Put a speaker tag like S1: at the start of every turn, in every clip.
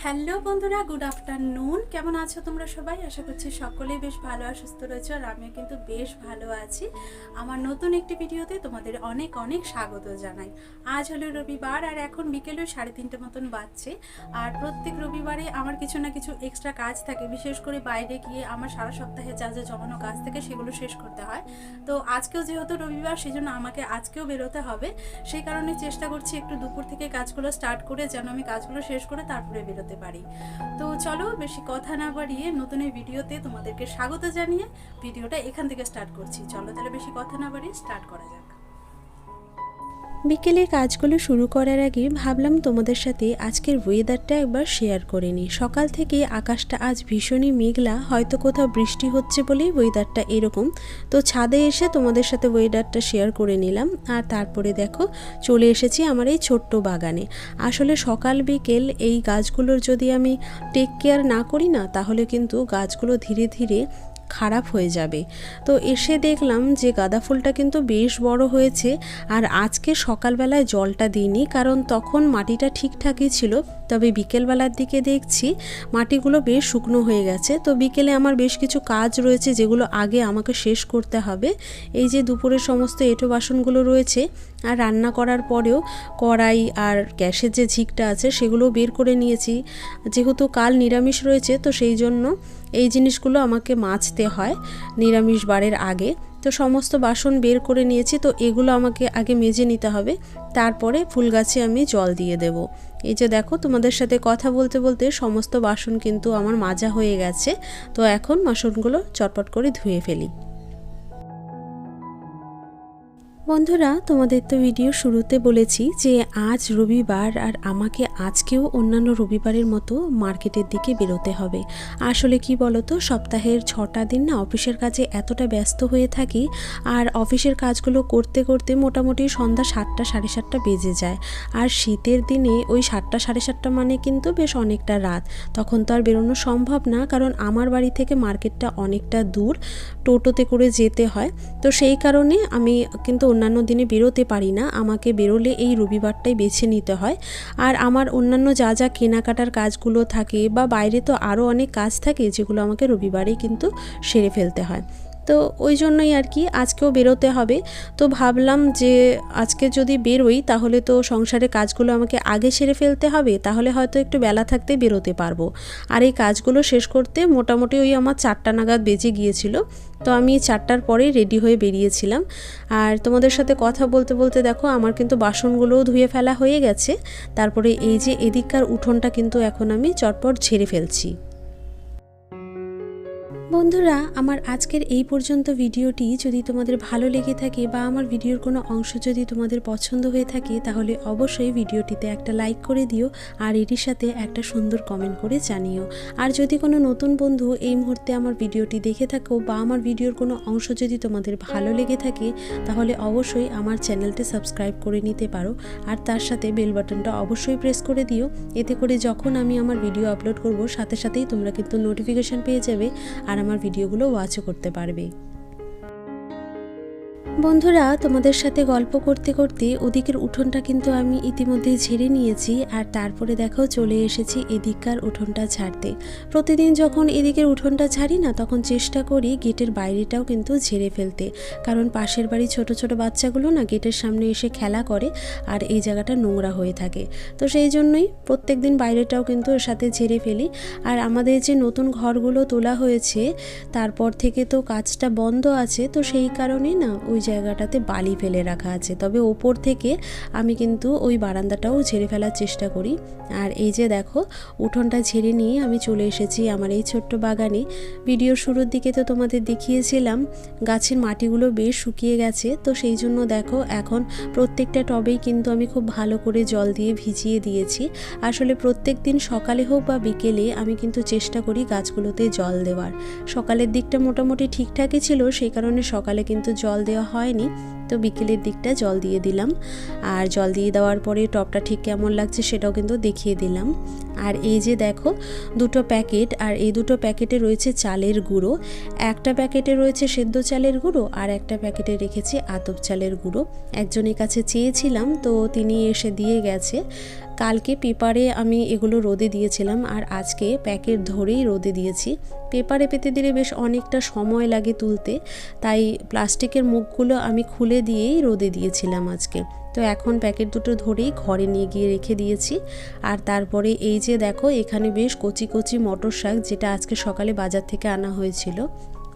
S1: Hello বন্ধুরা, good afternoon. কেমন আছো তোমরা সবাই? আশা করছি সকলেই বেশ ভালো আর সুস্থ রয়েছে আর আমিও কিন্তু বেশ ভালো আছি। আমার নতুন একটি ভিডিওতে তোমাদের অনেক অনেক স্বাগত জানাই। আজ হলো রবিবার আর এখন বিকেলে সাড়ে তিনটে মতন বাজছে। আর প্রত্যেক রবিবারে আমার কিছু না কিছু এক্সট্রা কাজ থাকে। বিশেষ করে বাইরে গিয়ে আমার সারা সপ্তাহে যা যা জমানো কাজ থাকে সেগুলো শেষ করতে হয়। তো আজকেও যেহেতু রবিবার সেই জন্য আমাকে আজকেও বেরোতে হবে। সেই কারণে চেষ্টা করছি একটু দুপুর থেকে কাজগুলো স্টার্ট করে যেন আমি কাজগুলো শেষ করে তারপরে বেরোতে পারি। তো চলো বেশি কথা না বাড়িয়ে নতুন এই ভিডিওতে তোমাদেরকে স্বাগত জানিয়ে ভিডিওটা এখান থেকে স্টার্ট করছি। চলো তাহলে বেশি কথা না বাড়িয়ে স্টার্ট করা যাক।
S2: বিকেলের কাজগুলো শুরু করার আগে ভাবলাম তোমাদের সাথে আজকের ওয়েদারটা একবার শেয়ার করে নিই। সকাল থেকে আকাশটা আজ ভীষণই মেঘলা, হয়তো কোথাও বৃষ্টি হচ্ছে বলেই ওয়েদারটা এরকম। তো ছাদে এসে তোমাদের সাথে ওয়েদারটা শেয়ার করে নিলাম। আর তারপরে দেখো, চলে এসেছি আমার এই ছোট্ট বাগানে। আসলে সকাল বিকেল এই গাছগুলোর যদি আমি টেক কেয়ার না করি না, তাহলে কিন্তু গাছগুলো ধীরে ধীরে খারাপ হয়ে যাবে। তো এসে দেখলাম যে গাঁদা ফুলটা কিন্তু বেশ বড় হয়েছে আর আজকে সকালবেলায় জলটা দিইনি কারণ তখন মাটিটা ঠিকঠাকই ছিল। তবে বিকেলবেলার দিকে দেখছি মাটিগুলো বেশ শুকনো হয়ে গেছে। তো বিকেলে আমার বেশ কিছু কাজ রয়েছে যেগুলো আগে আমাকে শেষ করতে হবে। এই যে দুপুরের সমস্ত এঁটো বাসনগুলো রয়েছে আর রান্না করার পরেও কড়াই আর গ্যাসের যে ঝিকটা আছে সেগুলো বের করে নিয়েছি। যেহেতু কাল নিরামিষ রয়েছে তো সেই জন্য এই জিনিসগুলো আমাকে মাজতে হয় নিরামিষ বারের আগে। তো সমস্ত বাসন বের করে নিয়েছি, তো এগুলো আমাকে আগে মেজে নিতে হবে। তারপরে ফুল গাছে আমি জল দিয়ে দেব। এই যে দেখো, তোমাদের সাথে কথা বলতে বলতে সমস্ত বাসন কিন্তু আমার মাজা হয়ে গেছে। তো এখন বাসনগুলো চটপট করে ধুয়ে ফেলি। বন্ধুরা, তোমাদের তো ভিডিও শুরুতে বলেছি যে আজ রবিবার আর আমাকে আজকেও অন্যান্য রবিবারের মতো মার্কেটের দিকে বেরোতে হবে। আসলে কি বলতো, সপ্তাহের ছটা দিন না অফিসের কাজে এতটা ব্যস্ত হয়ে থাকি আর অফিসের কাজগুলো করতে করতে মোটামুটি সন্ধ্যা সাতটা, সাড়ে সাতটা বেজে যায়। আর শীতের দিনে ওই সাতটা, সাড়ে সাতটা মানে কিন্তু বেশ অনেকটা রাত। তখন তো আর বেরোনো সম্ভব না, কারণ আমার বাড়ি থেকে মার্কেটটা অনেকটা দূর, টোটোতে করে যেতে হয়। তো সেই কারণে আমি কিন্তু অন্যান্য দিনে বেরোতে পারি না, আমাকে বেরোলে এই রবিবারটাই বেছে নিতে হয়। আর আমার অন্যান্য যা যা কেনাকাটার কাজগুলো থাকে বা বাইরে তো আরও অনেক কাজ থাকে যেগুলো আমাকে রবিবারেই কিন্তু সেরে ফেলতে হয়। তো ওই জন্যই আর কি আজকেও বেরোতে হবে। তো ভাবলাম যে আজকে যদি বেরোই তাহলে তো সংসারের কাজগুলো আমাকে আগে সেরে ফেলতে হবে, তাহলে হয়তো একটু বেলা থাকতে বেরোতে পারব। আর এই কাজগুলো শেষ করতে মোটামুটি ওই আমার চারটা নাগাদ বেজে গিয়েছিল। তো আমি চারটার পরেই রেডি হয়ে বেরিয়েছিলাম। আর তোমাদের সাথে কথা বলতে বলতে দেখো আমার কিন্তু বাসনগুলোও ধুয়ে ফেলা হয়ে গেছে। তারপরে এই যে এদিককার উঠোনটা কিন্তু এখন আমি চটপট ঝেড়ে ফেলছি। বন্ধুরা, আমার আজকের এই পর্যন্ত ভিডিওটি যদি তোমাদের ভালো লেগে থাকে বা আমার ভিডিওর কোনো অংশ যদি তোমাদের পছন্দ হয়ে থাকে, তাহলে অবশ্যই ভিডিওটিতে একটা লাইক করে দিও আর এটির সাথে একটা সুন্দর কমেন্ট করে জানিও। আর যদি কোনো নতুন বন্ধু এই মুহূর্তে আমার ভিডিওটি দেখে থাকো বা আমার ভিডিওর কোনো অংশ যদি তোমাদের ভালো লেগে থাকে, তাহলে অবশ্যই আমার চ্যানেলটি সাবস্ক্রাইব করে নিতে পারো আর তার সাথে বেল বাটনটা অবশ্যই প্রেস করে দিও। এতে করে যখন আমি আমার ভিডিও আপলোড করব, সাথে সাথেই তোমরা কিন্তু নোটিফিকেশান পেয়ে যাবে। আর আমার ভিডিওগুলো ওয়াচও করতে পারবে। বন্ধুরা, তোমাদের সাথে গল্প করতে করতে ওদিকের উঠোনটা কিন্তু আমি ইতিমধ্যেই ঝেড়ে নিয়েছি আর তারপরে দেখো চলে এসেছি এদিককার উঠোনটা ছাড়তে প্রতিদিন যখন এদিকের উঠোনটা ছাড়ি না, তখন চেষ্টা করি গেটের বাইরেটাও কিন্তু ঝেড়ে ফেলতে। কারণ পাশের বাড়ি ছোট ছোট বাচ্চাগুলো না গেটের সামনে এসে খেলা করে আর এই জায়গাটা নোংরা হয়ে থাকে। তো সেই জন্যই প্রত্যেক দিন বাইরেটাও কিন্তু ওর সাথে ঝেড়ে ফেলি। আর আমাদের যে নতুন ঘরগুলো তোলা হয়েছে, তারপর থেকে তো কাজটা বন্ধ আছে, তো সেই কারণে না ওই জায়গাটাতে বালি ফেলে রাখা আছে। তবে ওপর থেকে আমি কিন্তু ওই বারান্দাটাও ঝেড়ে ফেলার চেষ্টা করি। আর এই যে দেখো, উঠোনটা ঝেড়ে নিয়ে আমি চলে এসেছি আমার এই ছোট্ট বাগানে। ভিডিওর শুরুর দিকে তো তোমাদের দেখিয়েছিলাম, গাছের মাটিগুলো বেশ শুকিয়ে গেছে। তো সেই জন্য দেখো, এখন প্রত্যেকটা টবেই কিন্তু আমি খুব ভালো করে জল দিয়ে ভিজিয়ে দিয়েছি। আসলে প্রত্যেক দিন সকালে হোক বা বিকেলে আমি কিন্তু চেষ্টা করি গাছগুলোতে জল দেওয়ার। সকালের দিকটা মোটামুটি ঠিকঠাকই ছিল, সেই কারণে সকালে কিন্তু জল দেওয়া হয়নি। তো বিকেলের দিকটা জল দিয়ে দিলাম। আর জল দিয়ে দেওয়ার পরে টপটা ঠিক কেমন লাগছে সেটাও কিন্তু দেখিয়ে দিলাম। আর এই যে দেখো, দুটো প্যাকেট আর এই দুটো প্যাকেটে রয়েছে চালের গুঁড়ো। একটা প্যাকেটে রয়েছে সেদ্ধ চালের গুঁড়ো আর একটা প্যাকেটে রেখেছি আতপ চালের গুঁড়ো। একজনের কাছে চেয়েছিলাম, তো তিনি এসে দিয়ে গেছে। কালকে পেপারে আমি এগুলো রোদে দিয়েছিলাম আর আজকে প্যাকেট ধরেই রোদে দিয়েছি। পেপারে পেতে দিলে বেশ অনেকটা সময় লাগে তুলতে, তাই প্লাস্টিকের মুখগুলো আমি খুলে দিয়েই রোদে দিয়েছিলাম আজকে। তো এখন প্যাকেট দুটো ধরেই ঘরে নিয়ে গিয়ে রেখে দিয়েছি। আর তারপরে এই যে দেখো, এখানে বেশ কচি কচি মটর শাক যেটা আজকে সকালে বাজার থেকে আনা হয়েছিল।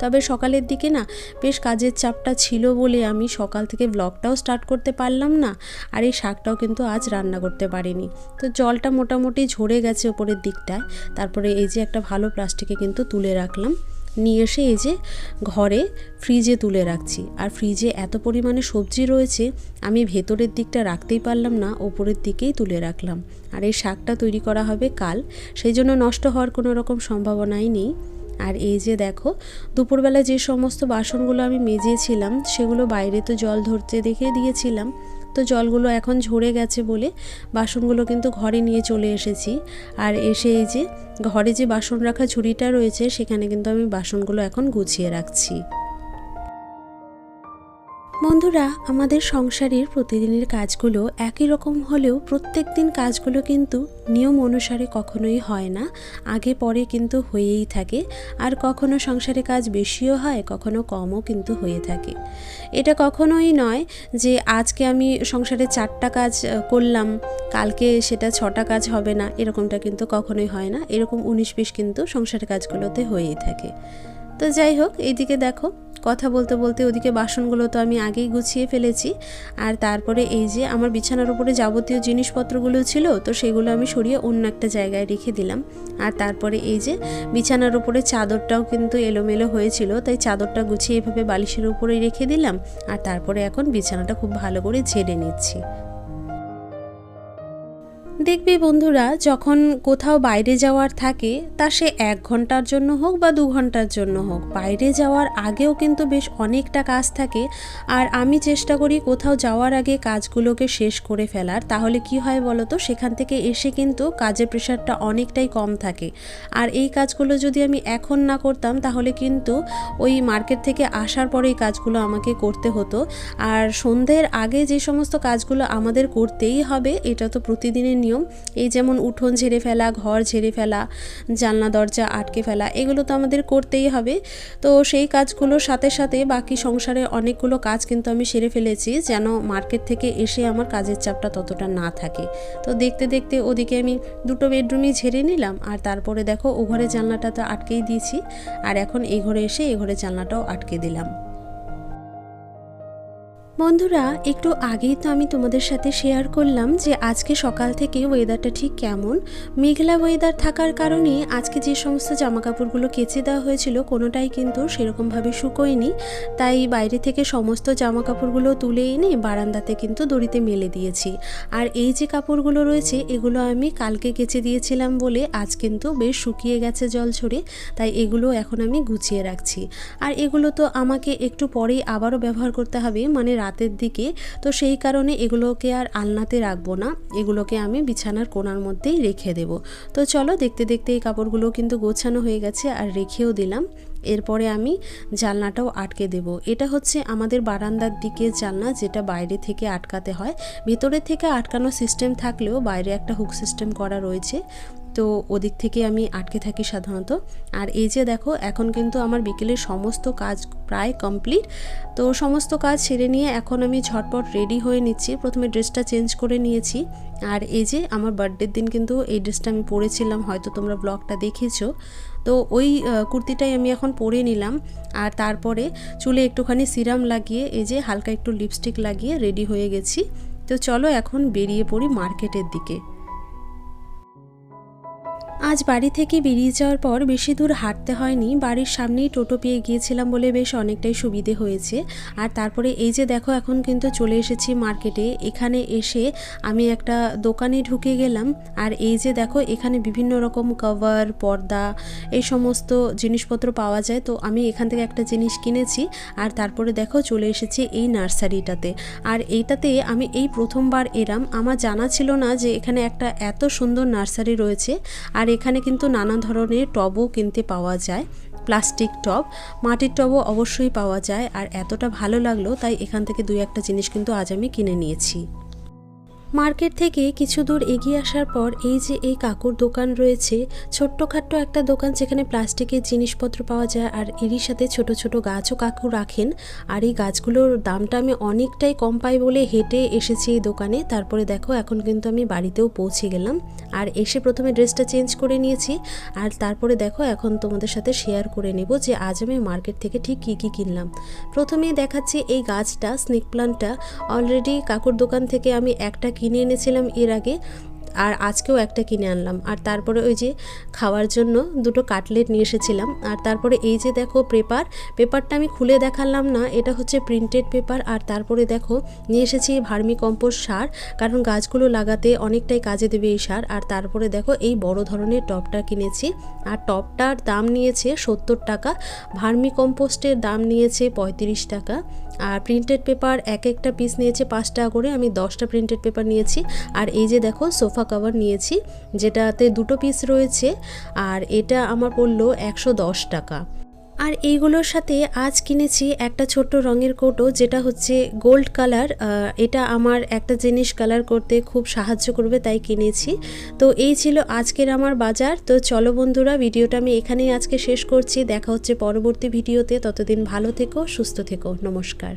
S2: তবে সকালের দিকে না, বেশ কাজের চাপটা ছিল বলে আমি সকাল থেকে ব্লগটাও স্টার্ট করতে পারলাম না। আর এই শাকটাও কিন্তু আজ রান্না করতে পারিনি। তো জলটা মোটামুটি ঝরে গেছে ওপরের দিকটায়। তারপরে এই যে একটা ভালো প্লাস্টিকে কিন্তু তুলে রাখলাম। নিয়ে এসে এই যে ঘরে ফ্রিজে তুলে রাখছি। আর ফ্রিজে এত পরিমাণে সবজি রয়েছে, আমি ভেতরের দিকটা রাখতেই পারলাম না, ওপরের দিকেই তুলে রাখলাম। আর এই শাকটা তৈরি করা হবে কাল, সেই জন্য নষ্ট হওয়ার কোনো রকম সম্ভাবনাই নেই। আর এই যে দেখো দুপুরবেলা যে সমস্ত বাসনগুলো আমি মেজেছিলাম, সেগুলো বাইরে তো জল ধরতে দেখে দিয়েছিলাম। তো জলগুলো এখন ঝরে গেছে বলে বাসনগুলো কিন্তু ঘরে নিয়ে চলে এসেছি। আর এসে এই যে ঘরে যে বাসন রাখা ঝুড়িটা রয়েছে, সেখানে কিন্তু আমি বাসনগুলো এখন গুছিয়ে রাখছি। বন্ধুরা, আমাদের সংসারের প্রতিদিনের কাজগুলো একই রকম হলেও প্রত্যেক দিন কাজগুলো কিন্তু নিয়ম অনুসারে কখনোই হয় না। আগে পরে কিন্তু হয়েই থাকে। আর কখনো সংসারে কাজ বেশিও হয়, কখনো কমও কিন্তু হয়ে থাকে। এটা কখনোই নয় যে আজকে আমি সংসারে চারটা কাজ করলাম, কালকে সেটা ছটা কাজ হবে না, এরকমটা কিন্তু কখনোই হয় না। এরকম উনিশ বিশ কিন্তু সংসারের কাজগুলোতে হয়েই থাকে। তো যাই হোক এইদিকে দেখো কথা বলতে বলতে ওদিকে বাসনগুলো তো আমি আগেই গুছিয়ে ফেলেছি। আর তারপরে এই যে আমার বিছানার উপরে যাবতীয় জিনিসপত্রগুলো ছিল, তো সেগুলো আমি সরিয়ে অন্য একটা জায়গায় রেখে দিলাম। আর তারপরে এই যে বিছানার উপরে চাদরটাও কিন্তু এলোমেলো হয়েছিল, তাই চাদরটা গুছিয়ে এভাবে বালিশের উপরেই রেখে দিলাম। আর তারপরে এখন বিছানাটা খুব ভালো করে ঝেড়ে নিচ্ছি। দেখবে বন্ধুরা, যখন কোথাও বাইরে যাওয়ার থাকে, তা সে এক ঘণ্টার জন্য হোক বা দু ঘণ্টার জন্য হোক, বাইরে যাওয়ার আগেও কিন্তু বেশ অনেকটা কাজ থাকে। আর আমি চেষ্টা করি কোথাও যাওয়ার আগে কাজগুলোকে শেষ করে ফেলার। তাহলে কি হয় বলো তো সেখান থেকে এসে কিন্তু কাজের প্রেশারটা অনেকটাই কম থাকে। আর এই কাজগুলো যদি আমি এখন না করতাম, তাহলে কিন্তু ওই মার্কেট থেকে আসার পরে এই কাজগুলো আমাকে করতে হতো। আর সন্ধ্যের আগে যে সমস্ত কাজগুলো আমাদের করতেই হবে, এটা তো প্রতিদিনের নিয়ম। এই যেমন উঠোন ঝেড়ে ফেলা, ঘর ঝেড়ে ফেলা, জানলা, দরজা আটকে ফেলা, এগুলো তো আমাদের করতেই হবে। তো সেই কাজগুলোর সাথে সাথে বাকি সংসারের অনেকগুলো কাজ কিন্তু আমি সেরে ফেলেছি, যেন মার্কেট থেকে এসে আমার কাজের চাপটা ততটা না থাকে। তো দেখতে দেখতে ওদিকে আমি দুটো বেডরুমই ঝেড়ে নিলাম, আর তারপরে দেখো ও ঘরের জানলাটা তো আটকেই দিয়েছি, আর এখন এই ঘরে এসে এই ঘরের জানলাটাও আটকে দিলাম। বন্ধুরা, একটু আগেই তো আমি তোমাদের সাথে শেয়ার করলাম যে আজকে সকাল থেকে ওয়েদারটা ঠিক কেমন। মেঘলা ওয়েদার থাকার কারণে আজকে যে সমস্ত জামা কাপড়গুলো কেচে দেওয়া হয়েছিল, কোনোটাই কিন্তু সেরকমভাবে শুকোয়নি। তাই বাইরে থেকে সমস্ত জামা কাপড়গুলো তুলে এনে বারান্দাতে কিন্তু দড়িতে মেলে দিয়েছি। আর এই যে কাপড়গুলো রয়েছে, এগুলো আমি কালকে কেচে দিয়েছিলাম বলে আজ কিন্তু বেশ শুকিয়ে গেছে জল ছড়ে তাই এগুলো এখন আমি গুছিয়ে রাখছি। আর এগুলো তো আমাকে একটু পরেই আবারও ব্যবহার করতে হবে মানে রাতের দিকে, তো সেই কারণে এগুলোকে আর আলনাতে রাখব না। এগুলোকে আমি বিছানার কোনার মধ্যেই রেখে দেব। তো চলো দেখতে দেখতে এই কাপড়গুলো কিন্তু গোছানো হয়ে গেছে আর রেখেও দিলাম। এরপরে আমি জানলাটাও আটকে দেব। এটা হচ্ছে আমাদের বারান্দার দিকে জানলা যেটা বাইরে থেকে আটকাতে হয়। ভেতরে থেকে আটকানো সিস্টেম থাকলেও বাইরে একটা হুক সিস্টেম করা রয়েছে। তো ওদিক থেকে আমি আটকে থাকি সাধারণত। আর এই যে দেখো, এখন কিন্তু আমার বিকেলের সমস্ত কাজ প্রায় কমপ্লিট। তো সমস্ত কাজ সেরে নিয়ে এখন আমি ঝটপট রেডি হয়ে নিচ্ছি। প্রথমে ড্রেসটা চেঞ্জ করে নিয়েছি। আর এই যে আমার বার্থডের দিন কিন্তু এই ড্রেসটা আমি পরেছিলাম, হয়তো তোমরা ব্লগটা দেখেছ। তো ওই কুর্তিটাই আমি এখন পরে নিলাম। আর তারপরে চুলে একটুখানি সিরাম লাগিয়ে, এই যে হালকা একটু লিপস্টিক লাগিয়ে রেডি হয়ে গেছি। তো চলো এখন বেরিয়ে পড়ি মার্কেটের দিকে। আজ বাড়ি থেকে বেরিয়ে যাওয়ার পর বেশি দূর হাঁটতে হয়নি। বাড়ির সামনেই টোটো পেয়ে গিয়েছিলাম বলে বেশ অনেকটাই সুবিধে হয়েছে। আর তারপরে এই যে দেখো, এখন কিন্তু চলে এসেছি মার্কেটে। এখানে এসে আমি একটা দোকানে ঢুকে গেলাম। আর এই যে দেখো, এখানে বিভিন্ন রকম কভার পর্দা, এই সমস্ত জিনিসপত্র পাওয়া যায়। তো আমি এখান থেকে একটা জিনিস কিনেছি। আর তারপরে দেখো, চলে এসেছি এই নার্সারিটাতে। আর এইটাতে আমি এই প্রথমবার এরাম। আমার জানা ছিল না যে এখানে একটা এত সুন্দর নার্সারি রয়েছে। আর এখানে কিন্তু নানা ধরনের টবও কিনতে পাওয়া যায়। প্লাস্টিক টব, মাটির টবও অবশ্যই পাওয়া যায়। আর এতটা ভালো লাগল, তাই এখান থেকে দুই একটা জিনিস কিন্তু আজ আমি কিনে নিয়েছি। মার্কেট থেকে কিছু দূর এগিয়ে আসার পর এই যে এই কাকুর দোকান রয়েছে, ছোট্টখাট্ট একটা দোকান যেখানে প্লাস্টিকের জিনিসপত্র পাওয়া যায় আর এরই সাথে ছোট ছোট গাছও কাকু রাখেন। আর এই গাছগুলোর দামটা আমি অনেকটাই কম পাই বলে হেঁটে এসেছি এই দোকানে। তারপরে দেখো, এখন কিন্তু আমি বাড়িতেও পৌঁছে গেলাম। আর এসে প্রথমে ড্রেসটা চেঞ্জ করে নিয়েছি। আর তারপরে দেখো, এখন তোমাদের সাথে শেয়ার করে নেব যে আজ আমি মার্কেট থেকে ঠিক কী কী কিনলাম। প্রথমেই দেখাচ্ছি এই গাছটা, স্নেক প্লান্টটা। অলরেডি কাকুর দোকান থেকে আমি একটা কিনে এনেছিলাম এর আগে, আর আজকেও একটা কিনে আনলাম। আর তারপরে ওই যে খাওয়ার জন্য দুটো কাটলেট নিয়ে এসেছিলাম। আর তারপরে এই যে দেখো পেপার, পেপারটা আমি খুলে দেখালাম না, এটা হচ্ছে প্রিন্টেড পেপার আর তারপরে দেখো নিয়ে এসেছি ভার্মি কম্পোস্ট সার, কারণ গাছগুলো লাগাতে অনেকটাই কাজে দেবে এই সার। আর তারপরে দেখো এই বড় ধরনের টবটা কিনেছি। আর টবটার দাম নিয়েছে সত্তর টাকা ভার্মি কম্পোস্টের দাম নিয়েছে পঁয়ত্রিশ টাকা। আর প্রিন্টেড পেপার এক একটা পিস নিয়েছে, পাঁচ টাকা করে, আমি দশটা প্রিন্টেড পেপার নিয়েছি। আর এই যে দেখো সোফা কাভার নিয়েছি, যেটাতে দুটো পিস রয়েছে, আর এটা আমার পড়ল একশো দশ টাকা। আর এইগুলোর সাথে আজ কিনেছি একটা ছোট্ট রঙের কোটো যেটা হচ্ছে গোল্ড কালার এটা আমার একটা জিনিস কালার করতে খুব সাহায্য করবে, তাই কিনেছি। তো এই ছিল আজকের আমার বাজার। তো চলো বন্ধুরা, ভিডিওটা আমি এখানেই আজকে শেষ করছি। দেখা হচ্ছে পরবর্তী ভিডিওতে। ততদিন ভালো থেকো, সুস্থ থেকো। নমস্কার।